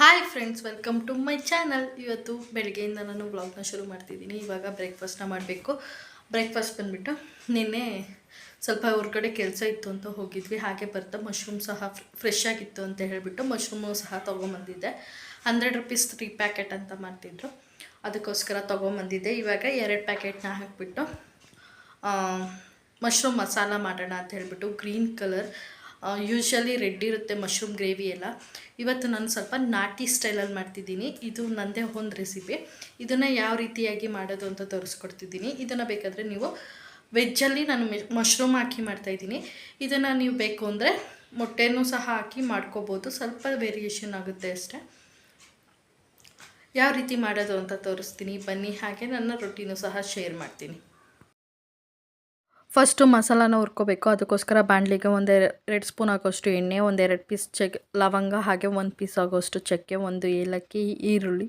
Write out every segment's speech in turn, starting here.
Hi friends welcome to my channel ಇವತ್ತು ಬೆಳಗ್ಗೆಯಿಂದ ನಾನು ವ್ಲಾಗ್ನ ಶುರು ಮಾಡ್ತಿದ್ದೀನಿ. ಇವಾಗ ಬ್ರೇಕ್ಫಾಸ್ಟ್ನ ಮಾಡಬೇಕು. ಬ್ರೇಕ್ಫಾಸ್ಟ್ ಬಂದುಬಿಟ್ಟು ನಿನ್ನೆ ಸ್ವಲ್ಪ ಹೊರಗಡೆ ಕೆಲಸ ಇತ್ತು ಅಂತ ಹೋಗಿದ್ವಿ. ಹಾಗೆ ಬರ್ತಾ ಮಶ್ರೂಮ್ ಸಹ ಫ್ರೆಶ್ ಆಗಿತ್ತು ಅಂತ ಹೇಳಿಬಿಟ್ಟು ಮಶ್ರೂಮು ಸಹ ತೊಗೊಂಬಂದಿದ್ದೆ. ಹಂಡ್ರೆಡ್ ರುಪೀಸ್ ತ್ರೀ ಪ್ಯಾಕೆಟ್ ಅಂತ ಮಾಡ್ತಿದ್ರು. ಅದಕ್ಕೋಸ್ಕರ ತೊಗೊಂಬಂದಿದ್ದೆ. ಇವಾಗ ಎರಡು ಪ್ಯಾಕೆಟ್ನ ಹಾಕಿಬಿಟ್ಟು ಮಶ್ರೂಮ್ ಮಸಾಲ ಮಾಡೋಣ ಅಂತ ಹೇಳಿಬಿಟ್ಟು ಗ್ರೀನ್ ಕಲರ್ ಯೂಶ್ವಲಿ ರೆಡ್ ಇರುತ್ತೆ ಮಶ್ರೂಮ್ ಗ್ರೇವಿ ಎಲ್ಲ. ಇವತ್ತು ನಾನು ಸ್ವಲ್ಪ ನಾಟಿ ಸ್ಟೈಲಲ್ಲಿ ಮಾಡ್ತಿದ್ದೀನಿ. ಇದು ನನ್ನದೇ ಒಂದು ರೆಸಿಪಿ ಇದನ್ನು ಯಾವ ರೀತಿಯಾಗಿ ಮಾಡೋದು ಅಂತ ತೋರಿಸ್ಕೊಡ್ತಿದ್ದೀನಿ. ಇದನ್ನು ಬೇಕಾದರೆ ನೀವು ವೆಜ್ಜಲ್ಲಿ ನಾನು ಮಶ್ರೂಮ್ ಹಾಕಿ ಮಾಡ್ತಾಯಿದ್ದೀನಿ ಇದನ್ನು ನೀವು ಬೇಕು ಅಂದರೆ ಮೊಟ್ಟೆನೂ ಸಹ ಹಾಕಿ ಮಾಡ್ಕೋಬೋದು. ಸ್ವಲ್ಪ ವೇರಿಯೇಷನ್ ಆಗುತ್ತೆ ಅಷ್ಟೇ. ಯಾವ ರೀತಿ ಮಾಡೋದು ಅಂತ ತೋರಿಸ್ತೀನಿ. ಬನ್ನಿ ಹಾಗೆ ನನ್ನ ರೊಟ್ಟಿನೂ ಸಹ ಶೇರ್ ಮಾಡ್ತೀನಿ. ಫಸ್ಟು ಮಸಾಲಾನ ಹುರ್ಕೋಬೇಕು. ಅದಕ್ಕೋಸ್ಕರ ಬಾಣಲಿಗೆ ಒಂದು ಎರಡು ಸ್ಪೂನ್ ಆಗೋಷ್ಟು ಎಣ್ಣೆ, ಒಂದೆರಡು ಪೀಸ್ ಚೆಕ್ ಲವಂಗ, ಹಾಗೆ ಒಂದು ಪೀಸ್ ಆಗೋಷ್ಟು ಚಕ್ಕೆ, ಒಂದು ಏಲಕ್ಕಿ, ಈರುಳ್ಳಿ.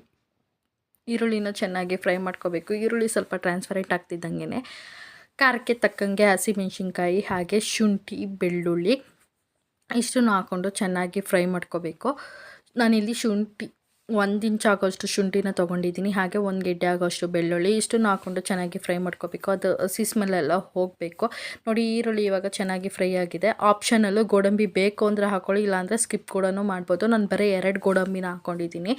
ಈರುಳ್ಳಿನ ಚೆನ್ನಾಗಿ ಫ್ರೈ ಮಾಡ್ಕೋಬೇಕು. ಈರುಳ್ಳಿ ಸ್ವಲ್ಪ ಟ್ರಾನ್ಸ್ಪರೆಂಟ್ ಆಗ್ತಿದ್ದಂಗೆ ಖಾರಕ್ಕೆ ತಕ್ಕಂಗೆ ಹಸಿಮೆಣ್ಸಿನ್ಕಾಯಿ, ಹಾಗೆ ಶುಂಠಿ, ಬೆಳ್ಳುಳ್ಳಿ, ಇಷ್ಟನ್ನು ಹಾಕ್ಕೊಂಡು ಚೆನ್ನಾಗಿ ಫ್ರೈ ಮಾಡ್ಕೋಬೇಕು. ನಾನಿಲ್ಲಿ ಶುಂಠಿ ಒಂದು ಇಂಚ್ ಆಗೋಷ್ಟು ಶುಂಠಿನ ತೊಗೊಂಡಿದ್ದೀನಿ, ಹಾಗೆ ಒಂದು ಗೆಡ್ಡೆ ಆಗೋಷ್ಟು ಬೆಳ್ಳುಳ್ಳಿ, ಇಷ್ಟನ್ನು ಹಾಕ್ಕೊಂಡು ಚೆನ್ನಾಗಿ ಫ್ರೈ ಮಾಡ್ಕೋಬೇಕು. ಅದು ಹಸಿ ಸ್ಮೆಲ್ಲೆಲ್ಲ ಹೋಗಬೇಕು. ನೋಡಿ, ಈರುಳ್ಳಿ ಇವಾಗ ಚೆನ್ನಾಗಿ ಫ್ರೈ ಆಗಿದೆ. ಆಪ್ಷನಲ್ಲೂ ಗೋಡಂಬಿ ಬೇಕು ಅಂದರೆ ಹಾಕೊಳ್ಳಿ, ಇಲ್ಲಾಂದರೆ ಸ್ಕಿಪ್ ಕೂಡ ಮಾಡ್ಬೋದು. ನಾನು ಬರೀ ಎರಡು ಗೋಡಂಬಿನ ಹಾಕ್ಕೊಂಡಿದ್ದೀನಿ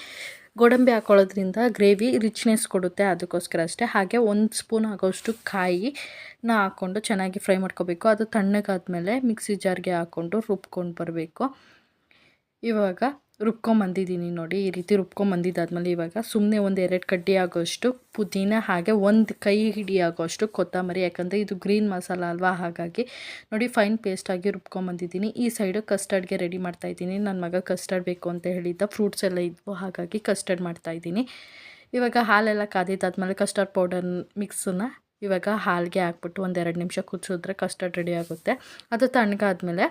ಗೋಡಂಬಿ ಹಾಕೊಳ್ಳೋದ್ರಿಂದ ಗ್ರೇವಿ ರಿಚ್ನೆಸ್ ಕೊಡುತ್ತೆ, ಅದಕ್ಕೋಸ್ಕರ ಅಷ್ಟೇ. ಹಾಗೆ ಒಂದು ಸ್ಪೂನ್ ಆಗೋಷ್ಟು ಕಾಯಿನ ಹಾಕ್ಕೊಂಡು ಚೆನ್ನಾಗಿ ಫ್ರೈ ಮಾಡ್ಕೋಬೇಕು. ಅದು ತಣ್ಣಗಾದ್ಮೇಲೆ ಮಿಕ್ಸಿ ಜಾರ್ಗೆ ಹಾಕ್ಕೊಂಡು ರುಬ್ಕೊಂಡು ಬರಬೇಕು. ಇವಾಗ ರುಬ್ಕೊಂಬಂದಿದ್ದೀನಿ ನೋಡಿ, ಈ ರೀತಿ ರುಬ್ಕೊಂಬಂದಿದ್ದಾದ್ಮೇಲೆ ಇವಾಗ ಸುಮ್ಮನೆ ಒಂದು ಎರಡು ಕಡ್ಡಿ ಆಗೋಷ್ಟು ಪುದೀನ ಹಾಗೆ ಒಂದು ಕೈ ಹಿಡಿ ಆಗೋಷ್ಟು ಕೊತ್ತಂಬರಿ, ಯಾಕಂದರೆ ಇದು ಗ್ರೀನ್ ಮಸಾಲ ಅಲ್ವಾ? ಹಾಗಾಗಿ ನೋಡಿ ಫೈನ್ ಪೇಸ್ಟಾಗಿ ರುಬ್ಕೊಂಬಂದಿದ್ದೀನಿ ಈ ಸೈಡು ಕಸ್ಟರ್ಡ್ಗೆ ರೆಡಿ ಮಾಡ್ತಾಯಿದ್ದೀನಿ ನನ್ನ ಮಗ ಕಸ್ಟರ್ಡ್ ಬೇಕು ಅಂತ ಹೇಳಿದ್ದ ಫ್ರೂಟ್ಸ್ ಎಲ್ಲ ಇದ್ವು, ಹಾಗಾಗಿ ಕಸ್ಟರ್ಡ್ ಮಾಡ್ತಾಯಿದ್ದೀನಿ ಇವಾಗ ಹಾಲೆಲ್ಲ ಕಾದಿದ್ದಾದ್ಮೇಲೆ ಕಸ್ಟರ್ಡ್ ಪೌಡರ್ ಮಿಕ್ಸನ್ನ ಇವಾಗ ಹಾಲಿಗೆ ಹಾಕ್ಬಿಟ್ಟು ಒಂದೆರಡು ನಿಮಿಷ ಕುದಿಸಿದ್ರೆ ಕಸ್ಟರ್ಡ್ ರೆಡಿ ಆಗುತ್ತೆ. ಅದು ತಣ್ಣಗಾದ್ಮೇಲೆ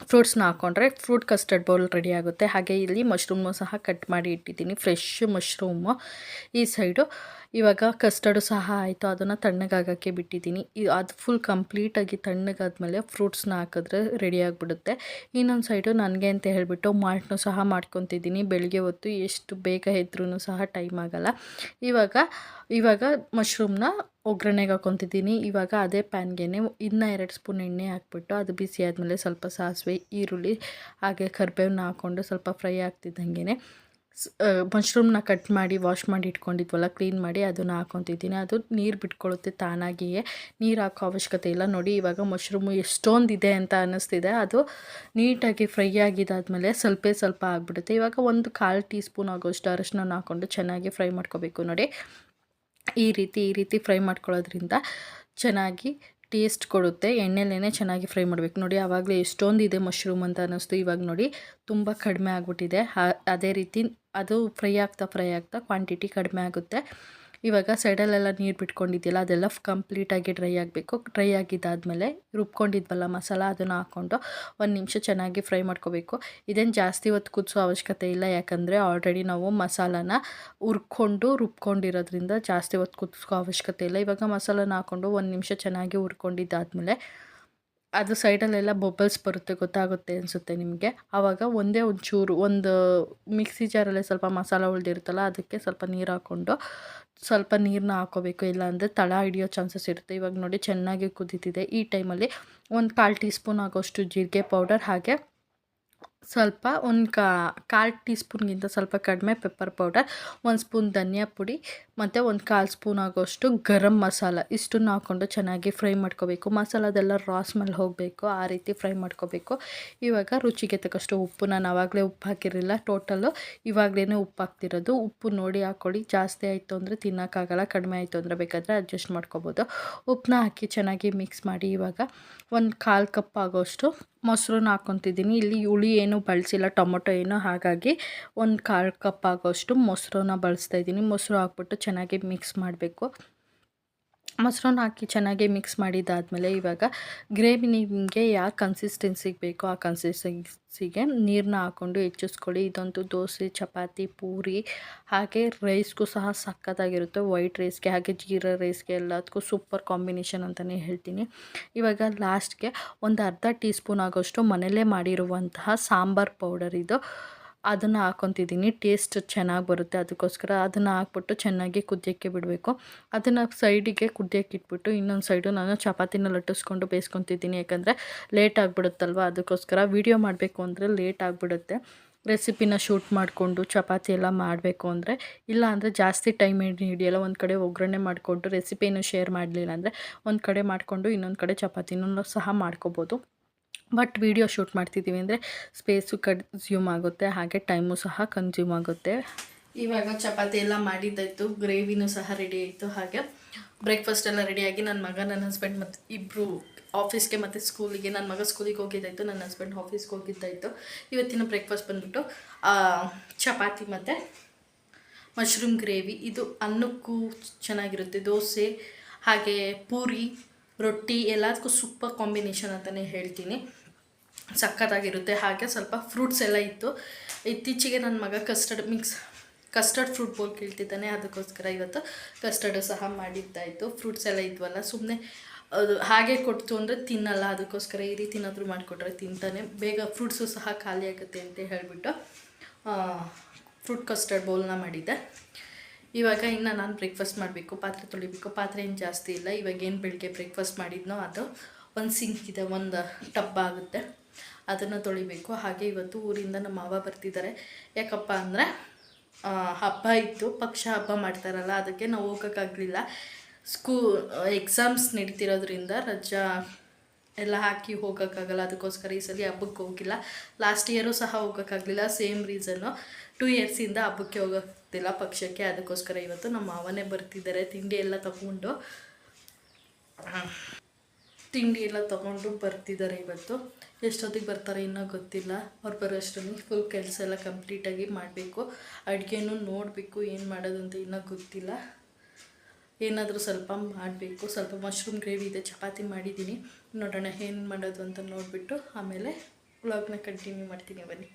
ಫ್ರೂಟ್ಸ್ನ ಹಾಕ್ಕೊಂಡ್ರೆ ಫ್ರೂಟ್ ಕಸ್ಟರ್ಡ್ ಬೌಲ್ ರೆಡಿ ಆಗುತ್ತೆ. ಹಾಗೆ ಇಲ್ಲಿ ಮಶ್ರೂಮು ಸಹ ಕಟ್ ಮಾಡಿ ಇಟ್ಟಿದ್ದೀನಿ. ಫ್ರೆಶ್ ಮಶ್ರೂಮು ಈ ಸೈಡು. ಇವಾಗ ಕಸ್ಟರ್ಡು ಸಹ ಆಯಿತು, ಅದನ್ನು ತಣ್ಣಗಾಗೋಕ್ಕೆ ಬಿಟ್ಟಿದ್ದೀನಿ. ಅದು ಫುಲ್ ಕಂಪ್ಲೀಟಾಗಿ ತಣ್ಣಗಾದ್ಮೇಲೆ ಫ್ರೂಟ್ಸ್ನ ಹಾಕಿದ್ರೆ ರೆಡಿ ಆಗಿಬಿಡುತ್ತೆ. ಇನ್ನೊಂದು ಸೈಡು ನನಗೆ ಅಂತ ಹೇಳಿಬಿಟ್ಟು ಮಾಲ್ಟ್ನು ಸಹ ಮಾಡ್ಕೊತಿದ್ದೀನಿ. ಬೆಳಗ್ಗೆ ಹೊತ್ತು ಎಷ್ಟು ಬೇಗ ಎದ್ರೂ ಸಹ ಟೈಮ್ ಆಗೋಲ್ಲ. ಇವಾಗ ಇವಾಗ ಮಶ್ರೂಮ್ನ ಒಗ್ಗರಣೆಗೆ ಹಾಕೊತಿದ್ದೀನಿ. ಇವಾಗ ಅದೇ ಪ್ಯಾನ್ಗೆ ಇನ್ನೂ ಎರಡು ಸ್ಪೂನ್ ಎಣ್ಣೆ ಹಾಕ್ಬಿಟ್ಟು ಅದು ಬಿಸಿ ಆದಮೇಲೆ ಸ್ವಲ್ಪ ಸಾಸಿವೆ, ಈರುಳ್ಳಿ, ಹಾಗೆ ಕರ್ಬೇವನ್ನ ಹಾಕ್ಕೊಂಡು ಸ್ವಲ್ಪ ಫ್ರೈ ಆಗ್ತಿದ್ದಂಗೆ ಮಶ್ರೂಮ್ನ ಕಟ್ ಮಾಡಿ, ವಾಶ್ ಮಾಡಿ ಇಟ್ಕೊಂಡಿದ್ವಲ್ಲ, ಕ್ಲೀನ್ ಮಾಡಿ ಅದನ್ನು ಹಾಕೊತಿದ್ದೀನಿ. ಅದು ನೀರು ಬಿಟ್ಕೊಳ್ಳುತ್ತೆ ತಾನಾಗಿಯೇ. ನೀರು ಹಾಕೋ ಅವಶ್ಯಕತೆ ಇಲ್ಲ. ನೋಡಿ, ಇವಾಗ ಮಶ್ರೂಮು ಎಷ್ಟೊಂದಿದೆ ಅಂತ ಅನ್ನಿಸ್ತಿದೆ. ಅದು ನೀಟಾಗಿ ಫ್ರೈ ಆಗಿದ್ದಾದಮೇಲೆ ಸ್ವಲ್ಪ ಸ್ವಲ್ಪ ಆಗಿಬಿಡುತ್ತೆ. ಇವಾಗ ಒಂದು ಕಾಲು ಟೀ ಸ್ಪೂನ್ ಆಗೋಷ್ಟು ಅರಶಿನ ಹಾಕ್ಕೊಂಡು ಚೆನ್ನಾಗಿ ಫ್ರೈ ಮಾಡ್ಕೋಬೇಕು. ನೋಡಿ, ಈ ರೀತಿ ಈ ರೀತಿ ಫ್ರೈ ಮಾಡ್ಕೊಳ್ಳೋದ್ರಿಂದ ಚೆನ್ನಾಗಿ ಟೇಸ್ಟ್ ಕೊಡುತ್ತೆ ಎಣ್ಣೆಲೇ ಚೆನ್ನಾಗಿ ಫ್ರೈ ಮಾಡಬೇಕು. ನೋಡಿ, ಆವಾಗಲೇ ಎಷ್ಟೊಂದಿದೆ ಮಶ್ರೂಮ್ ಅಂತ ಅನ್ನಿಸ್ತು. ಇವಾಗ ನೋಡಿ, ತುಂಬ ಕಡಿಮೆ ಆಗಿಬಿಟ್ಟಿದೆ. ಅದೇ ರೀತಿ ಅದು ಫ್ರೈ ಆಗ್ತಾ ಫ್ರೈ ಆಗ್ತಾ ಕ್ವಾಂಟಿಟಿ ಕಡಿಮೆ ಆಗುತ್ತೆ. ಇವಾಗ ಸೈಡಲ್ಲೆಲ್ಲ ನೀರು ಬಿಟ್ಕೊಂಡಿದ್ದಿಲ್ಲ ಅದೆಲ್ಲ ಕಂಪ್ಲೀಟಾಗಿ ಡ್ರೈ ಆಗಬೇಕು. ಡ್ರೈ ಆಗಿದ್ದಾದಮೇಲೆ ರುಬ್ಕೊಂಡಿದ್ವಲ್ಲ ಮಸಾಲ, ಅದನ್ನು ಹಾಕ್ಕೊಂಡು ಒಂದು ನಿಮಿಷ ಚೆನ್ನಾಗಿ ಫ್ರೈ ಮಾಡ್ಕೋಬೇಕು. ಇದೇನು ಜಾಸ್ತಿ ಹೊತ್ತು ಕುದಿಸೋ ಅವಶ್ಯಕತೆ ಇಲ್ಲ, ಯಾಕಂದರೆ ಆಲ್ರೆಡಿ ನಾವು ಮಸಾಲಾನ ಹುರ್ಕೊಂಡು, ರುಬ್ಕೊಂಡಿರೋದ್ರಿಂದ ಜಾಸ್ತಿ ಹೊತ್ತು ಕುದಿಸ್ಕೋ ಅವಶ್ಯಕತೆ ಇಲ್ಲ. ಇವಾಗ ಮಸಾಲಾನ ಹಾಕ್ಕೊಂಡು ಒಂದು ನಿಮಿಷ ಚೆನ್ನಾಗಿ ಹುರ್ಕೊಂಡಿದ್ದಾದಮೇಲೆ ಅದು ಸೈಡಲ್ಲೆಲ್ಲ ಬಬಲ್ಸ್ ಬರುತ್ತೆ ಗೊತ್ತಾಗುತ್ತೆ ಅನಿಸುತ್ತೆ ನಿಮಗೆ. ಆವಾಗ ಒಂದೇ ಒಂಚೂರು ಒಂದು ಮಿಕ್ಸಿ ಜಾರಲ್ಲೇ ಸ್ವಲ್ಪ ಮಸಾಲ ಉಳಿದಿರುತ್ತಲ್ಲ ಅದಕ್ಕೆ ಸ್ವಲ್ಪ ನೀರು ಹಾಕ್ಕೊಂಡು ಸ್ವಲ್ಪ ನೀರನ್ನ ಹಾಕೋಬೇಕು. ಇಲ್ಲಾಂದರೆ ತಳ ಹಿಡಿಯೋ ಚಾನ್ಸಸ್ ಇರುತ್ತೆ. ಇವಾಗ ನೋಡಿ ಚೆನ್ನಾಗಿ ಕುದೀತಿದೆ. ಈ ಟೈಮಲ್ಲಿ ಒಂದು ಕಾಲು ಟೀ ಸ್ಪೂನ್ ಆಗೋಷ್ಟು ಜೀರಿಗೆ ಪೌಡರ್ ಹಾಗೆ ಸ್ವಲ್ಪ ಒಂದು ಕಾಲು ಟೀ ಸ್ಪೂನ್ಗಿಂತ ಸ್ವಲ್ಪ ಕಡಿಮೆ ಪೆಪ್ಪರ್ ಪೌಡರ್ ಒಂದು ಸ್ಪೂನ್ ಧನಿಯಾ ಪುಡಿ, ಮತ್ತು ಒಂದು ಕಾಲು ಸ್ಪೂನ್ ಆಗೋಷ್ಟು ಗರಂ ಮಸಾಲ. ಇಷ್ಟನ್ನು ಹಾಕ್ಕೊಂಡು ಚೆನ್ನಾಗಿ ಫ್ರೈ ಮಾಡ್ಕೋಬೇಕು. ಮಸಾಲದೆಲ್ಲ ರಾ ಸ್ಮೆಲ್ ಹೋಗಬೇಕು, ಆ ರೀತಿ ಫ್ರೈ ಮಾಡ್ಕೋಬೇಕು. ಇವಾಗ ರುಚಿಗೆ ತಕ್ಕಷ್ಟು ಉಪ್ಪು ನಾನು ಆವಾಗಲೇ ಉಪ್ಪು ಹಾಕಿರಲಿಲ್ಲ ಟೋಟಲು ಇವಾಗಲೇ ಉಪ್ಪು ಹಾಕ್ತಿರೋದು. ಉಪ್ಪು ನೋಡಿ ಹಾಕ್ಕೊಳ್ಳಿ ಜಾಸ್ತಿ ಆಯಿತು ಅಂದರೆ ತಿನ್ನೋಕ್ಕಾಗಲ್ಲ, ಕಡಿಮೆ ಆಯಿತು ಅಂದರೆ ಬೇಕಾದರೆ ಅಡ್ಜಸ್ಟ್ ಮಾಡ್ಕೋಬೋದು. ಉಪ್ಪನ್ನ ಹಾಕಿ ಚೆನ್ನಾಗಿ ಮಿಕ್ಸ್ ಮಾಡಿ ಇವಾಗ ಒಂದು ಕಾಲು ಕಪ್ ಆಗೋಷ್ಟು ಮೊಸರನ್ನ ಹಾಕ್ಕೊತಿದ್ದೀನಿ. ಇಲ್ಲಿ ಹುಳಿ ಏನು ಬಳಸಿಲ್ಲ, ಟೊಮೊಟೊ ಏನು ಹಾಗಾಗಿ ಒಂದು ಕಾಲು ಕಪ್ ಆಗೋಷ್ಟು ಮೊಸರನ್ನ ಬಳಸ್ತಾ ಇದ್ದೀನಿ. ಮೊಸರು ಹಾಕ್ಬಿಟ್ಟು ಚೆನ್ನಾಗಿ ಮಿಕ್ಸ್ ಮಾಡಬೇಕು. ಮೊಸರನ್ನ ಹಾಕಿ ಚೆನ್ನಾಗಿ ಮಿಕ್ಸ್ ಮಾಡಿದ್ದಾದಮೇಲೆ ಇವಾಗ ಗ್ರೇವಿ ನಿಮಗೆ ಯಾವ ಕನ್ಸಿಸ್ಟೆನ್ಸಿಗೆ ಬೇಕೋ ಆ ಕನ್ಸಿಸ್ಟೆನ್ಸಿಗೆ ನೀರನ್ನ ಹಾಕ್ಕೊಂಡು ಹೆಚ್ಚಿಸ್ಕೊಳ್ಳಿ. ಇದಂತೂ ದೋಸೆ, ಚಪಾತಿ, ಪೂರಿ, ಹಾಗೆ ರೈಸ್ಗೂ ಸಹ ಸಕ್ಕತ್ತಾಗಿರುತ್ತೆ ವೈಟ್ ರೈಸ್ಗೆ ಹಾಗೆ ಜೀರಾ ರೈಸ್ಗೆ ಎಲ್ಲದಕ್ಕೂ ಸೂಪರ್ ಕಾಂಬಿನೇಷನ್ ಅಂತಲೇ ಹೇಳ್ತೀನಿ. ಇವಾಗ ಲಾಸ್ಟ್ಗೆ ಒಂದು ಅರ್ಧ ಟೀ ಸ್ಪೂನ್ ಆಗೋಷ್ಟು ಮನೆಯಲ್ಲೇ ಮಾಡಿರುವಂತಹ ಸಾಂಬಾರ್ ಪೌಡರ್ ಇದು. ಅದನ್ನು ಹಾಕ್ಕೊತಿದ್ದೀನಿ ಟೇಸ್ಟ್ ಚೆನ್ನಾಗಿ ಬರುತ್ತೆ ಅದಕ್ಕೋಸ್ಕರ ಅದನ್ನು ಹಾಕ್ಬಿಟ್ಟು ಚೆನ್ನಾಗಿ ಕುದಿಯೋಕ್ಕೆ ಬಿಡಬೇಕು. ಅದನ್ನು ಸೈಡಿಗೆ ಕುದಿಯೋಕ್ಕೆ ಇಟ್ಬಿಟ್ಟು ಇನ್ನೊಂದು ಸೈಡು ನಾನು ಚಪಾತಿನ ಲಟ್ಟಿಸ್ಕೊಂಡು ಬೇಯಿಸ್ಕೊತಿದ್ದೀನಿ. ಯಾಕಂದರೆ ಲೇಟ್ ಆಗಿಬಿಡುತ್ತಲ್ವ? ಅದಕ್ಕೋಸ್ಕರ ವೀಡಿಯೋ ಮಾಡಬೇಕು ಅಂದರೆ ಲೇಟ್ ಆಗಿಬಿಡುತ್ತೆ. ರೆಸಿಪಿನ ಶೂಟ್ ಮಾಡಿಕೊಂಡು ಚಪಾತಿ ಎಲ್ಲ ಮಾಡಬೇಕು ಅಂದರೆ. ಇಲ್ಲ ಅಂದರೆ ಜಾಸ್ತಿ ಟೈಮ್ ಹಿಡಿಯಲ್ಲ. ಒಂದು ಕಡೆ ಒಗ್ಗರಣೆ ಮಾಡಿಕೊಂಡು ರೆಸಿಪಿಯನ್ನು ಶೇರ್ ಮಾಡಲಿಲ್ಲ ಅಂದರೆ ಒಂದು ಕಡೆ ಮಾಡಿಕೊಂಡು ಇನ್ನೊಂದು ಕಡೆ ಚಪಾತಿನೂ ಸಹ ಮಾಡ್ಕೋಬೋದು. ಬಟ್ ವಿಡಿಯೋ ಶೂಟ್ ಮಾಡ್ತಿದ್ದೀವಿ ಅಂದರೆ ಸ್ಪೇಸು ಕನ್ಸ್ಯೂಮ್ ಆಗುತ್ತೆ, ಹಾಗೆ ಟೈಮು ಸಹ ಕನ್ಸ್ಯೂಮ್ ಆಗುತ್ತೆ. ಇವಾಗ ಚಪಾತಿ ಎಲ್ಲ ಮಾಡಿದ್ದಾಯಿತು, ಗ್ರೇವಿನೂ ಸಹ ರೆಡಿ ಆಯಿತು, ಹಾಗೆ ಬ್ರೇಕ್ಫಾಸ್ಟ್ ಎಲ್ಲ ರೆಡಿಯಾಗಿ ನನ್ನ ಮಗ ನನ್ನ ಹಸ್ಬೆಂಡ್ ಮತ್ತು ಇಬ್ಬರು ಆಫೀಸ್ಗೆ ಮತ್ತು ಸ್ಕೂಲಿಗೆ ನನ್ನ ಮಗ ಸ್ಕೂಲಿಗೆ ಹೋಗಿದ್ದಾಯಿತು ನನ್ನ ಹಸ್ಬೆಂಡ್ ಆಫೀಸ್ಗೆ ಹೋಗಿದ್ದಾಯಿತು. ಇವತ್ತಿನ ಬ್ರೇಕ್ಫಾಸ್ಟ್ ಬಂದುಬಿಟ್ಟು ಚಪಾತಿ ಮತ್ತು ಮಶ್ರೂಮ್ ಗ್ರೇವಿ ಇದು ಅನ್ನಕ್ಕೂ ಚೆನ್ನಾಗಿರುತ್ತೆ, ದೋಸೆ, ಹಾಗೆ ಪೂರಿ ರೊಟ್ಟಿ ಎಲ್ಲದಕ್ಕೂ ಸೂಪರ್ ಕಾಂಬಿನೇಷನ್ ಅಂತಲೇ ಹೇಳ್ತೀನಿ. ಸಖತ್ತಾಗಿರುತ್ತೆ. ಹಾಗೆ ಸ್ವಲ್ಪ ಫ್ರೂಟ್ಸ್ ಎಲ್ಲ ಇತ್ತು. ಇತ್ತೀಚೆಗೆ ನನ್ನ ಮಗ custard mix custard fruit bowl ಕೇಳ್ತಿದ್ದಾನೆ. ಅದಕ್ಕೋಸ್ಕರ ಇವತ್ತು ಕಸ್ಟರ್ಡ್ ಸಹ ಮಾಡಿದ್ದಾಯಿತು ಫ್ರೂಟ್ಸ್ ಎಲ್ಲ ಇದ್ವಲ್ಲ ಸುಮ್ಮನೆ ಅದು ಹಾಗೆ ಕೊಡ್ತು ಅಂದರೆ ತಿನ್ನಲ್ಲ. ಅದಕ್ಕೋಸ್ಕರ ಈ ರೀತಿ ಮಾಡಿಕೊಟ್ರೆ ತಿಂತಾನೆ. ಬೇಗ ಫ್ರೂಟ್ಸು ಸಹ ಖಾಲಿ ಆಗುತ್ತೆ ಅಂತ ಹೇಳಿಬಿಟ್ಟು ಫ್ರೂಟ್ ಕಸ್ಟರ್ಡ್ ಬೌಲ್ನ ಮಾಡಿದ್ದೆ. ಇವಾಗ ಇನ್ನು ನಾನು ಬ್ರೇಕ್ಫಾಸ್ಟ್ ಮಾಡಬೇಕು, ಪಾತ್ರೆ ತೊಳಿಬೇಕು, ಪಾತ್ರೆ ಏನು ಜಾಸ್ತಿ ಇಲ್ಲ. ಇವಾಗ ಏನು ಬೆಳಿಗ್ಗೆ ಬ್ರೇಕ್ಫಾಸ್ಟ್ ಮಾಡಿದ್ನೋ ಅದು ಒಂದು ಸಿಂಕ್ ಇದೆ, ಒಂದು ಟಬ್ ಆಗುತ್ತೆ. ಅದನ್ನು ತೊಳಿಬೇಕು. ಹಾಗೆ ಇವತ್ತು ಊರಿಂದ ನಮ್ಮ ಮಾವ ಬರ್ತಿದ್ದಾರೆ ಯಾಕಪ್ಪ ಅಂದರೆ ಹಬ್ಬ ಇತ್ತು. ಪಕ್ಷ ಹಬ್ಬ ಮಾಡ್ತಾರಲ್ಲ, ಅದಕ್ಕೆ ನಾವು ಹೋಗೋಕ್ಕಾಗಲಿಲ್ಲ. ಸ್ಕೂ ಎಕ್ಸಾಮ್ಸ್ ನಡೀತಿರೋದ್ರಿಂದ ರಜಾ ಎಲ್ಲ ಹಾಕಿ ಹೋಗೋಕ್ಕಾಗಲ್ಲ, ಅದಕ್ಕೋಸ್ಕರ ಈ ಸಲ ಹಬ್ಬಕ್ಕೆ ಹೋಗಿಲ್ಲ. ಲಾಸ್ಟ್ ಇಯರು ಸಹ ಹೋಗೋಕ್ಕಾಗಲಿಲ್ಲ ಸೇಮ್ ರೀಸನ್ನು ಟೂ ಇಯರ್ಸಿಂದ ಹಬ್ಬಕ್ಕೆ ಹೋಗೋಕ್ತಿಲ್ಲ ಪಕ್ಷಕ್ಕೆ, ಅದಕ್ಕೋಸ್ಕರ ಇವತ್ತು ನಮ್ಮ ಮಾವನೇ ಬರ್ತಿದ್ದಾರೆ. ತಿಂಡಿ ಎಲ್ಲ ತಗೊಂಡು. ತಿಂಡಿ ಎಲ್ಲ ತಗೊಂಡು ಬರ್ತಿದ್ದಾರೆ ಇವತ್ತು. ಎಷ್ಟೊತ್ತಿಗೆ ಬರ್ತಾರೆ ಇನ್ನೂ ಗೊತ್ತಿಲ್ಲ. ಅವ್ರು ಬರೋಷ್ಟರಲ್ಲಿ ಫುಲ್ ಕೆಲಸ ಎಲ್ಲ ಕಂಪ್ಲೀಟಾಗಿ ಮಾಡಬೇಕು. ಅಡುಗೆನೂ ನೋಡಬೇಕು, ಏನು ಮಾಡೋದು ಅಂತ ಇನ್ನೂ ಗೊತ್ತಿಲ್ಲ. ಏನಾದರೂ ಸ್ವಲ್ಪ ಮಾಡಬೇಕು, ಸ್ವಲ್ಪ ಮಶ್ರೂಮ್ ಗ್ರೇವಿ ಇದೆ, ಚಪಾತಿ ಮಾಡಿದ್ದೀನಿ. ನೋಡೋಣ ಏನು ಮಾಡೋದು ಅಂತ ನೋಡಿಬಿಟ್ಟು ಆಮೇಲೆ ವ್ಲಾಗ್ನ ಕಂಟಿನ್ಯೂ ಮಾಡ್ತೀನಿ ಬನ್ನಿ.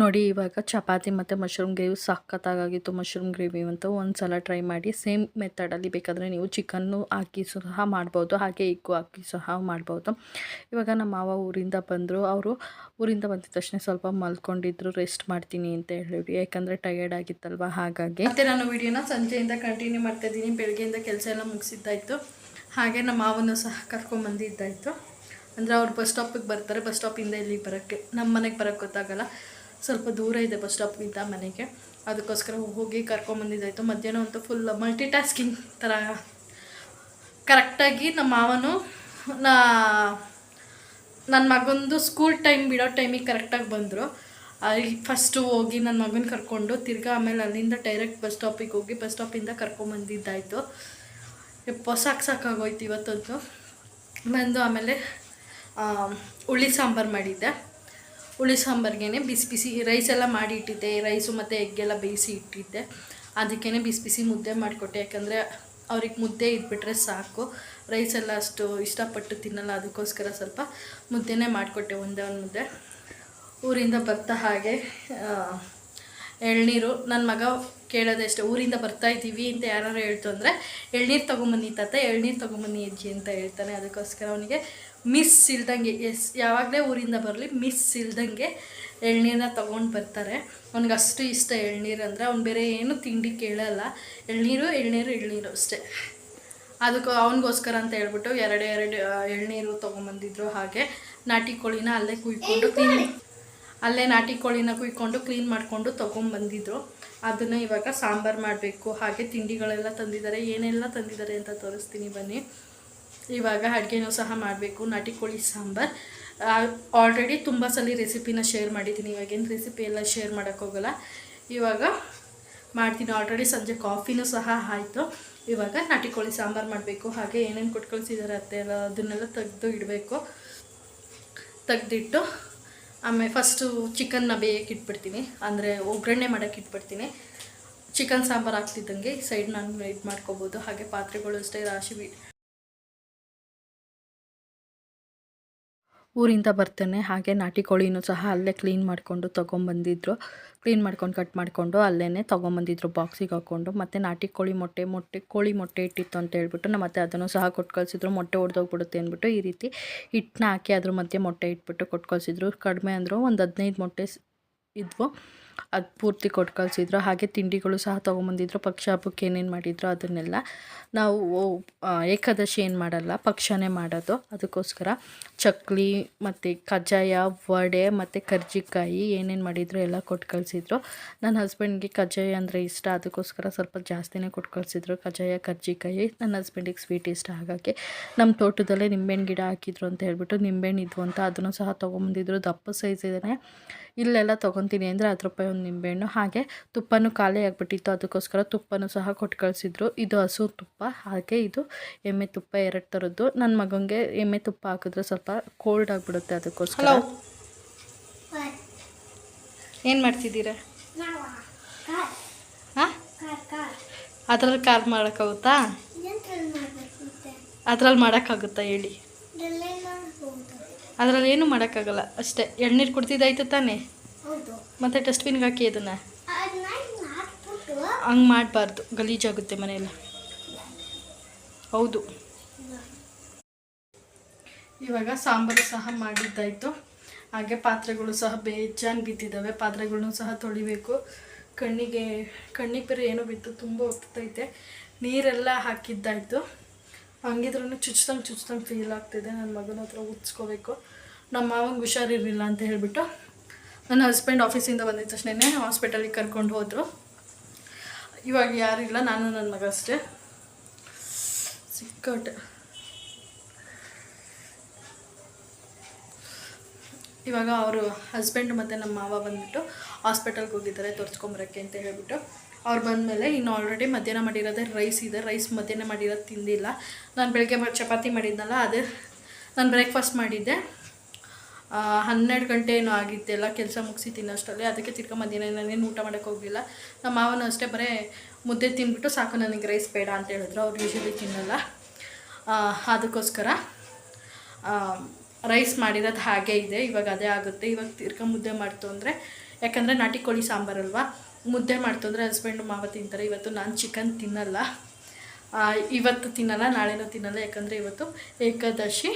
ನೋಡಿ, ಇವಾಗ ಚಪಾತಿ ಮತ್ತು ಮಶ್ರೂಮ್ ಗ್ರೇವಿ ಸಖತ್ತಾಗಿತ್ತು ಮಶ್ರೂಮ್ ಗ್ರೇವಿ ಅಂತ ಒಂದು ಸಲ ಟ್ರೈ ಮಾಡಿ ಸೇಮ್ ಮೆಥಡಲ್ಲಿ ಬೇಕಾದರೆ ನೀವು ಚಿಕನ್ನು ಹಾಕಿ ಸಹ ಮಾಡ್ಬೋದು, ಹಾಗೆ ಎಗ್ಗು ಹಾಕಿ ಸಹ ಮಾಡ್ಬೋದು. ಇವಾಗ ನಮ್ಮ ಮಾವ ಊರಿಂದ ಬಂದರು, ಅವರು ಊರಿಂದ ಬಂದಿದ ತಕ್ಷಣ ಸ್ವಲ್ಪ ಮಲ್ಕೊಂಡಿದ್ರು ರೆಸ್ಟ್ ಮಾಡ್ತೀನಿ ಅಂತ ಹೇಳಿದ್ರು. ಯಾಕಂದರೆ ಟಯರ್ಡ್ ಆಗಿತ್ತಲ್ವ, ಹಾಗಾಗಿ. ಮತ್ತು ನಾನು ವಿಡಿಯೋನ ಸಂಜೆಯಿಂದ ಕಂಟಿನ್ಯೂ ಮಾಡ್ತಾಯಿದ್ದೀನಿ ಬೆಳಗ್ಗೆಯಿಂದ ಕೆಲಸ ಎಲ್ಲ ಮುಗಿಸಿದ್ದಾಯಿತು. ಹಾಗೆ ನಮ್ಮ ಮಾವನ್ನು ಸಹ ಕರ್ಕೊಂಬಂದಿದ್ದಾಯಿತು ಅಂದರೆ ಅವ್ರು ಬಸ್ ಸ್ಟಾಪಿಗೆ ಬರ್ತಾರೆ ಬಸ್ ಸ್ಟಾಪಿಂದ ಇಲ್ಲಿಗೆ ಬರೋಕ್ಕೆ? ನಮ್ಮ ಮನೆಗೆ ಬರೋಕ್ಕೆ ಗೊತ್ತಾಗಲ್ಲ. ಸ್ವಲ್ಪ ದೂರ ಇದೆ ಬಸ್ ಸ್ಟಾಪಿಂದ ಮನೆಗೆ. ಅದಕ್ಕೋಸ್ಕರ ಹೋಗಿ ಕರ್ಕೊಂಬಂದಿದ್ದಾಯಿತು ಮಧ್ಯಾಹ್ನ ಅಂತೂ ಫುಲ್ ಮಲ್ಟಿ ಟಾಸ್ಕಿಂಗ್ ಥರ ಕರೆಕ್ಟಾಗಿ ನಮ್ಮ ಮಾವನು ನನ್ನ ಮಗಂದು ಸ್ಕೂಲ್ ಟೈಮ್ ಬಿಡೋ ಟೈಮಿಗೆ ಕರೆಕ್ಟಾಗಿ ಬಂದರು. ಅಲ್ಲಿ ಫಸ್ಟು ಹೋಗಿ ನನ್ನ ಮಗನ ಕರ್ಕೊಂಡು ತಿರ್ಗಾ ಆಮೇಲೆ ಅಲ್ಲಿಂದ ಡೈರೆಕ್ಟ್ ಬಸ್ ಸ್ಟಾಪಿಗೆ ಹೋಗಿ ಬಸ್ ಸ್ಟಾಪಿಂದ ಕರ್ಕೊಂಬಂದಿದ್ದಾಯಿತು ಸಾಕು ಸಾಕಾಗೋಯ್ತು ಇವತ್ತಂತೂ. ಬಂದು ಆಮೇಲೆ ಹುಳಿ ಸಾಂಬಾರು ಮಾಡಿದ್ದೆ. ಹುಳಿ ಸಾಂಬಾರ್ಗೆ ಬಿಸಿ ಬಿಸಿ ರೈಸ್ ಎಲ್ಲ ಮಾಡಿ ಇಟ್ಟಿದ್ದೆ. ರೈಸು ಮತ್ತು ಎಗ್ಗೆಲ್ಲ ಬೇಯಿಸಿ ಇಟ್ಟಿದ್ದೆ. ಅದಕ್ಕೇ ಬಿಸಿ ಬಿಸಿ ಮುದ್ದೆ ಮಾಡಿಕೊಟ್ಟೆ. ಯಾಕಂದರೆ ಅವ್ರಿಗೆ ಮುದ್ದೆ ಇದ್ಬಿಟ್ರೆ ಸಾಕು. ರೈಸೆಲ್ಲ ಅಷ್ಟು ಇಷ್ಟಪಟ್ಟು ತಿನ್ನಲ್ಲ, ಅದಕ್ಕೋಸ್ಕರ ಸ್ವಲ್ಪ ಮುದ್ದೆನೇ ಮಾಡಿಕೊಟ್ಟೆ ಒಂದೇ ಒಂದು ಮುದ್ದೆ. ಊರಿಂದ ಬರ್ತಾ ಹಾಗೆ ಎಳ್ನೀರು ನನ್ನ ಮಗ ಕೇಳೋದೆ ಅಷ್ಟೇ, ಊರಿಂದ ಬರ್ತಾ ಇದ್ದೀವಿ ಅಂತ ಯಾರು ಹೇಳ್ತು ಅಂದರೆ, ಎಳ್ನೀರು ತೊಗೊಂಬನ್ನಿ ತಾತ, ಎಳ್ನೀರು ತೊಗೊಂಬನ್ನಿ ಅಜ್ಜಿ ಅಂತ ಹೇಳ್ತಾನೆ. ಅದಕ್ಕೋಸ್ಕರ ಅವನಿಗೆ ಮಿಸ್ ಇಲ್ದಂಗೆ ಎಸ್ ಯಾವಾಗಲೇ ಊರಿಂದ ಬರಲಿ ಮಿಸ್ ಇಲ್ದಂಗೆ ಎಳ್ನೀರನ್ನ ತೊಗೊಂಡು ಬರ್ತಾರೆ. ಅವ್ನಿಗೆ ಅಷ್ಟು ಇಷ್ಟ ಎಳ್ನೀರು ಅಂದರೆ ಅವ್ನು ಬೇರೆ ಏನು ತಿಂಡಿ ಕೇಳಲ್ಲ. ಎಳ್ನೀರು ಎಳ್ನೀರು ಎಳ್ನೀರು ಅಷ್ಟೇ. ಅದಕ್ಕೆ ಅವನಿಗೋಸ್ಕರ ಅಂತ ಹೇಳ್ಬಿಟ್ಟು ಎರಡು ಎರಡು ಎಳ್ನೀರು ತೊಗೊಂಬಂದಿದ್ರು ಹಾಗೆ. ನಾಟಿ ಕೋಳಿನ ಅಲ್ಲೇ ಕುಯ್ಕೊಂಡು ಕ್ಲೀನ್ ಅಲ್ಲೇ ನಾಟಿ ಕೋಳಿನ ಕುಯ್ಕೊಂಡು ಕ್ಲೀನ್ ಮಾಡಿಕೊಂಡು ತೊಗೊಂಬಂದಿದ್ರು. ಅದನ್ನು ಇವಾಗ ಸಾಂಬಾರು ಮಾಡಬೇಕು ಹಾಗೆ ತಿಂಡಿಗಳೆಲ್ಲ ತಂದಿದ್ದಾರೆ ಏನೆಲ್ಲ ತಂದಿದ್ದಾರೆ ಅಂತ ತೋರಿಸ್ತೀನಿ ಬನ್ನಿ. ಇವಾಗ ಅಡುಗೆನೂ ಸಹ ಮಾಡಬೇಕು. ನಾಟಿ ಕೋಳಿ ಸಾಂಬಾರು. ಆಲ್ರೆಡಿ ತುಂಬ ಸಲ ರೆಸಿಪಿನ ಶೇರ್ ಮಾಡಿದ್ದೀನಿ. ಇವಾಗೇನು ರೆಸಿಪಿ ಎಲ್ಲ ಶೇರ್ ಮಾಡೋಕ್ಕೋಗಲ್ಲ ಇವಾಗ ಮಾಡ್ತೀನಿ. ಆಲ್ರೆಡಿ ಸಂಜೆ ಕಾಫಿನೂ ಸಹ ಆಯಿತು. ಇವಾಗ ನಾಟಿ ಕೋಳಿ ಸಾಂಬಾರು ಮಾಡಬೇಕು. ಹಾಗೆ ಏನೇನು ಕೊಟ್ಟು ಕಳಿಸಿದ್ದಾರೆ ಅತ್ತೆ ಎಲ್ಲ ಅದನ್ನೆಲ್ಲ ತೆಗೆದು ಇಡಬೇಕು. ತೆಗೆದಿಟ್ಟು ಆಮೇಲೆ ಫಸ್ಟು ಚಿಕನ್ನ ಬೇಯಕ್ಕೆ ಇಟ್ಬಿಡ್ತೀನಿ. ಅಂದರೆ ಒಗ್ಗರಣೆ ಮಾಡೋಕ್ಕೆ ಇಟ್ಬಿಡ್ತೀನಿ. ಚಿಕನ್ ಸಾಂಬಾರು ಹಾಕ್ತಿದ್ದಂಗೆ ಸೈಡ್ ನಾನು ಇದು ಮಾಡ್ಕೋಬೋದು. ಹಾಗೆ ಪಾತ್ರೆಗಳು ಅಷ್ಟೇ ರಾಶಿ ಊರಿಂದ ಬರ್ತೇನೆ. ಹಾಗೆ ನಾಟಿ ಕೋಳಿನೂ ಸಹ ಅಲ್ಲೇ ಕ್ಲೀನ್ ಮಾಡಿಕೊಂಡು ತೊಗೊಂಬಂದಿದ್ರು. ಕ್ಲೀನ್ ಮಾಡ್ಕೊಂಡು ಕಟ್ ಮಾಡಿಕೊಂಡು ಅಲ್ಲೇ ತೊಗೊಂಬಂದಿದ್ರು ಬಾಕ್ಸಿಗೆ ಹಾಕ್ಕೊಂಡು ಮತ್ತು ನಾಟಿ ಕೋಳಿ ಮೊಟ್ಟೆ ಮೊಟ್ಟೆ, ಕೋಳಿ ಮೊಟ್ಟೆ ಇಟ್ಟಿತ್ತು ಅಂತ ಹೇಳ್ಬಿಟ್ಟು ನಮ್ಮ ಮತ್ತೆ ಅದನ್ನು ಸಹ ಕೊಟ್ಟು ಕಳಿಸಿದ್ರು. ಮೊಟ್ಟೆ ಹೊಡೆದೋಗ್ಬಿಡುತ್ತೆ ಅಂದ್ಬಿಟ್ಟು ಈ ರೀತಿ ಹಿಟ್ಟನ್ನ ಹಾಕಿ ಅದ್ರ ಮಧ್ಯೆ ಮೊಟ್ಟೆ ಇಟ್ಬಿಟ್ಟು ಕೊಟ್ಟು ಕಳಿಸಿದ್ರು. ಕಡಿಮೆ ಅಂದರೂ ಒಂದು ಹದಿನೈದು ಮೊಟ್ಟೆ ಇದ್ವು. ಅದು ಪೂರ್ತಿ ಕೊಟ್ಟು ಕಳಿಸಿದ್ರು. ಹಾಗೆ ತಿಂಡಿಗಳು ಸಹ ತೊಗೊಂಬಂದಿದ್ರು. ಪಕ್ಷ ಹಬ್ಬಕ್ಕೆ ಏನೇನು ಮಾಡಿದ್ರು ಅದನ್ನೆಲ್ಲ ನಾವು ಏಕಾದಶಿ ಏನು ಮಾಡಲ್ಲ, ಪಕ್ಷನೇ ಮಾಡೋದು. ಅದಕ್ಕೋಸ್ಕರ ಚಕ್ಲಿ ಮತ್ತು ಕಜ್ಜಾಯ, ವಡೆ ಮತ್ತು ಕರ್ಜಿಕಾಯಿ ಏನೇನು ಮಾಡಿದ್ರು ಎಲ್ಲ ಕೊಟ್ಟು ಕಳಿಸಿದ್ರು. ನನ್ನ ಹಸ್ಬೆಂಡ್ಗೆ ಕಜ್ಜಾಯ ಅಂದರೆ ಇಷ್ಟ. ಅದಕ್ಕೋಸ್ಕರ ಸ್ವಲ್ಪ ಜಾಸ್ತಿನೇ ಕೊಟ್ಟು ಕಳಿಸಿದ್ರು. ಕಜ್ಜಾಯ, ಕರ್ಜಿಕಾಯಿ ನನ್ನ ಹಸ್ಬೆಂಡಿಗೆ ಸ್ವೀಟ್ ಇಷ್ಟ ಹಾಗಾಗಿ ನಮ್ಮ ತೋಟದಲ್ಲೇ ನಿಂಬೆಹಣ್ಣು ಗಿಡ ಹಾಕಿದ್ರು ಅಂತ ಹೇಳ್ಬಿಟ್ಟು ನಿಂಬೆಹಣ್ಣು ಇದ್ವು ಅಂತ ಅದನ್ನು ಸಹ ತೊಗೊಂಬಂದಿದ್ರು. ದಪ್ಪ ಸೈಜ್ ಇದ್ದಾನೆ ಇಲ್ಲೆಲ್ಲ ತೊಗೊತೀನಿ ಅಂದರೆ ಹತ್ತು ರೂಪಾಯಿ ಒಂದು ನಿಂಬೆಹಣ್ಣು. ಹಾಗೆ ತುಪ್ಪನೂ ಖಾಲಿ ಆಗಿಬಿಟ್ಟಿತ್ತು. ಅದಕ್ಕೋಸ್ಕರ ತುಪ್ಪನೂ ಸಹ ಕೊಟ್ಟು ಕಳಿಸಿದ್ರು. ಇದು ಹಸು ತುಪ್ಪ. ಹಾಗೆ ಇದು ಎಮ್ಮೆ ತುಪ್ಪ ಎರಡು ಥರದ್ದು ನನ್ನ ಮಗನಿಗೆ ಎಮ್ಮೆ ತುಪ್ಪ ಹಾಕಿದ್ರೆ ಸ್ವಲ್ಪ ಕೋಲ್ಡ್ ಆಗಿಬಿಡುತ್ತೆ ಅದಕ್ಕೋಸ್ಕರ. ಏನು ಮಾಡ್ತಿದ್ದೀರಾ? ಹಾಂ? ಅದ್ರಲ್ಲಿ ಕಾರ್ ಮಾಡೋಕ್ಕಾಗುತ್ತಾ ಅದ್ರಲ್ಲಿ ಮಾಡೋಕ್ಕಾಗುತ್ತಾ ಹೇಳಿ? ಅದ್ರಲ್ಲಿ ಏನು ಮಾಡೋಕ್ಕಾಗಲ್ಲ. ಅಷ್ಟೇ. ಎಳ್ನೀರು ಕುಡ್ತಿದ್ದಾಯ್ತು ತಾನೇ? ಹೌದು. ಮತ್ತು ಡಸ್ಟ್ಬಿನ್ಗೆ ಹಾಕಿ ಅದನ್ನು? ಹಂಗೆ ಮಾಡಬಾರ್ದು. ಗಲೀಜಾಗುತ್ತೆ ಮನೆಯಲ್ಲ. ಹೌದು. ಇವಾಗ ಸಾಂಬಾರು ಸಹ ಮಾಡಿದ್ದಾಯಿತು. ಹಾಗೆ ಪಾತ್ರೆಗಳು ಸಹ ಬೇಜಾನ್ ಬಿದ್ದಿದ್ದಾವೆ. ಪಾತ್ರೆಗಳನ್ನೂ ಸಹ ತೊಳಿಬೇಕು. ಕಣ್ಣಿಗೆ ಕಣ್ಣಿಗೆ ಬೇರೆ ಏನೋ ಬಿತ್ತು ತುಂಬ ಒತ್ತೈತೆ ನೀರೆಲ್ಲ ಹಾಕಿದ್ದಾಯಿತು. ಹಂಗಿದ್ರೂ ಚುಚ್ದಂಗೆ ಚುಚ್ದಂಗೆ ಫೀಲ್ ಆಗ್ತಿದೆ. ನನ್ನ ಮಗನ ಹತ್ರ ಉಚ್ಕೋಬೇಕು ನಮ್ಮ ಮಾವಂಗೆ ಹುಷಾರಿರಲಿಲ್ಲ ಅಂತ ಹೇಳಿಬಿಟ್ಟು ನನ್ನ ಹಸ್ಬೆಂಡ್ ಆಫೀಸಿಂದ ಬಂದಿದ್ದ ತಕ್ಷಣನೇ ಹಾಸ್ಪಿಟಲಿಗೆ ಕರ್ಕೊಂಡು ಹೋದರು. ಇವಾಗ ಯಾರಿಲ್ಲ, ನಾನು ನನ್ನ ಮಗ ಅಷ್ಟೇ. ಸಿಕ್ಕಟ್ಟೆ ಇವಾಗ ಅವರು ಹಸ್ಬೆಂಡ್ ಮತ್ತು ನಮ್ಮ ಮಾವ ಬಂದ್ಬಿಟ್ಟು ಹಾಸ್ಪಿಟಲ್ಗೆ ಹೋಗಿದ್ದಾರೆ ತೋರಿಸ್ಕೊಂಬರಕ್ಕೆ ಅಂತ ಹೇಳ್ಬಿಟ್ಟು. ಅವ್ರು ಬಂದಮೇಲೆ ಇನ್ನು ಆಲ್ರೆಡಿ ಮಧ್ಯಾಹ್ನ ಮಾಡಿರೋದೇ ರೈಸ್ ಇದೆ. ರೈಸ್ ಮಧ್ಯಾಹ್ನ ಮಾಡಿರೋದು ತಿಂದಿಲ್ಲ. ನಾನು ಬೆಳಗ್ಗೆ ಚಪಾತಿ ಮಾಡಿದ್ನಲ್ಲ, ಅದು ನಾನು ಬ್ರೇಕ್ಫಾಸ್ಟ್ ಮಾಡಿದ್ದೆ. ಹನ್ನೆರಡು ಗಂಟೆ ಏನೋ ಆಗಿತ್ತು ಎಲ್ಲ ಕೆಲಸ ಮುಗಿಸಿ ತಿನ್ನೋಷ್ಟರಲ್ಲಿ, ಅದಕ್ಕೆ ತಿರ್ಗಾ ಮಧ್ಯಾಹ್ನ ನಾನೇನು ಊಟ ಮಾಡೋಕ್ಕೆ ಹೋಗಲಿಲ್ಲ. ನಮ್ಮ ಮಾವನು ಅಷ್ಟೇ ಬರೀ ಮುದ್ದೆ ತಿಂದ್ಬಿಟ್ಟು ಸಾಕು ನನಗೆ ರೈಸ್ ಬೇಡ ಅಂತ ಹೇಳಿದ್ರು. ಅವ್ರು ಯೂಶಲಿ ತಿನ್ನಲ್ಲ. ಅದಕ್ಕೋಸ್ಕರ ರೈಸ್ ಮಾಡಿರೋದು ಹಾಗೆ ಇದೆ, ಇವಾಗ ಅದೇ ಆಗುತ್ತೆ. ಇವಾಗ ತಿರ್ಗಾ ಮುದ್ದೆ ಮಾಡ್ತು ಅಂದರೆ, ಯಾಕಂದರೆ ನಾಟಿ ಕೋಳಿ ಸಾಂಬಾರಲ್ವಾ ಮುದ್ದೆ ಮಾಡ್ತು ಅಂದರೆ ಹಸ್ಬೆಂಡು ಮಾವ ತಿಂತಾರೆ. ಇವತ್ತು ನಾನು ಚಿಕನ್ ತಿನ್ನಲ್ಲ. ಇವತ್ತು ತಿನ್ನಲ್ಲ, ನಾಳೆನೂ ತಿನ್ನಲ್ಲ. ಯಾಕಂದರೆ ಇವತ್ತು ಏಕಾದಶಿ.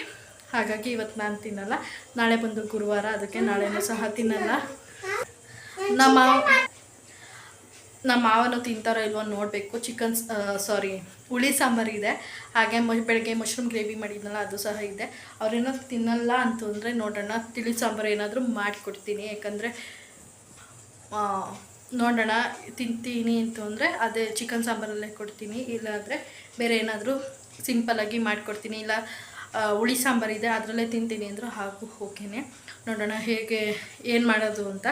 ಹಾಗಾಗಿ ಇವತ್ತು ನಾನು ತಿನ್ನಲ್ಲ. ನಾಳೆ ಬಂದು ಗುರುವಾರ, ಅದಕ್ಕೆ ನಾಳೆನೂ ಸಹ ತಿನ್ನಲ್ಲ. ನಮ್ಮ ನಮ್ಮ ಮಾವನು ತಿಂತಾರೋ ಇಲ್ವೋ ನೋಡಬೇಕು. ಚಿಕನ್ ಸಾರಿ ಹುಳಿ ಸಾಂಬಾರು ಇದೆ. ಹಾಗೆ ಮ, ಬೆಳಗ್ಗೆ ಮಶ್ರೂಮ್ ಗ್ರೇವಿ ಮಾಡಿದ್ನಲ್ಲ, ಅದು ಸಹ ಇದೆ. ಅವ್ರೇನೋ ತಿನ್ನಲ್ಲ ಅಂತಂದರೆ ನೋಡೋಣ, ತಿಳಿ ಸಾಂಬಾರು ಏನಾದರೂ ಮಾಡಿಕೊಡ್ತೀನಿ. ಯಾಕಂದರೆ ನೋಡೋಣ, ತಿಂತೀನಿ ಅಂತಂದರೆ ಅದೇ ಚಿಕನ್ ಸಾಂಬಾರಲ್ಲೇ ಕೊಡ್ತೀನಿ. ಇಲ್ಲಾಂದರೆ ಬೇರೆ ಏನಾದರೂ ಸಿಂಪಲ್ಲಾಗಿ ಮಾಡಿಕೊಡ್ತೀನಿ. ಇಲ್ಲ ಹುಳಿ ಸಾಂಬಾರಿದೆ ಅದರಲ್ಲೇ ತಿಂತೀನಿ ಅಂದರೂ ಹಾಗೂ ಓಕೆನೆ. ನೋಡೋಣ ಹೇಗೆ, ಏನು ಮಾಡೋದು ಅಂತ.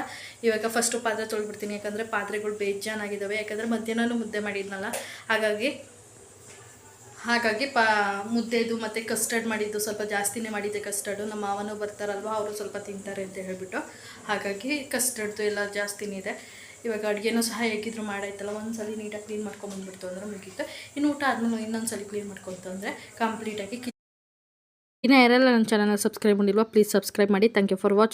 ಇವಾಗ ಫಸ್ಟು ಪಾತ್ರೆ ತೊಳ್ಬಿಡ್ತೀನಿ ಯಾಕಂದರೆ ಪಾತ್ರೆಗಳು ಬೇಜಾನಾಗಿದ್ದಾವೆ ಯಾಕಂದರೆ ಮಧ್ಯಾಹ್ನನೂ ಮುದ್ದೆ ಮಾಡಿದ್ನಲ್ಲ. ಹಾಗಾಗಿ ಹಾಗಾಗಿ ಪಾ, ಮುದ್ದೆದು ಮತ್ತು ಕಸ್ಟರ್ಡ್ ಮಾಡಿದ್ದು ಸ್ವಲ್ಪ ಜಾಸ್ತಿನೇ ಮಾಡಿದ್ದೆ ಕಸ್ಟರ್ಡು ನಮ್ಮ ಮಾವನು ಬರ್ತಾರಲ್ವ, ಅವರು ಸ್ವಲ್ಪ ತಿಂತಾರೆ ಅಂತ ಹೇಳಿಬಿಟ್ಟು. ಹಾಗಾಗಿ ಕಸ್ಟರ್ಡ್ದು ಎಲ್ಲ ಜಾಸ್ತಿನೇ ಇದೆ. ಇವಾಗ ಅಡುಗೆನೂ ಸಹ ಹೇಗಿದ್ರು ಮಾಡಾಯ್ತಲ್ಲ ಒಂದು ಸಲ ನೀಟಾಗಿ ಕ್ಲೀನ್ ಮಾಡ್ಕೊಂಬಂದ್ಬಿಡ್ತು ಅಂದರೆ ಮುಗೀತು. ಇನ್ನು ಊಟ ಆದ್ಮೇಲೆ ಇನ್ನೊಂದು ಸಲ ಕ್ಲೀನ್ ಮಾಡ್ಕೊತು ಅಂದರೆ ಕಂಪ್ಲೀಟಾಗಿ ಇನ್ನು ಯಾರೆಲ್ಲ ನನ್ನ ಚಾನಲ್ನ ಸಬ್ಸ್ಕ್ರೈಬ್ ಮಾಡಿಲ್ವಾ ಪ್ಲೀಸ್ ಸಬ್ಸ್ಕ್ರೈಬ್ ಮಾಡಿ. Thank you for watching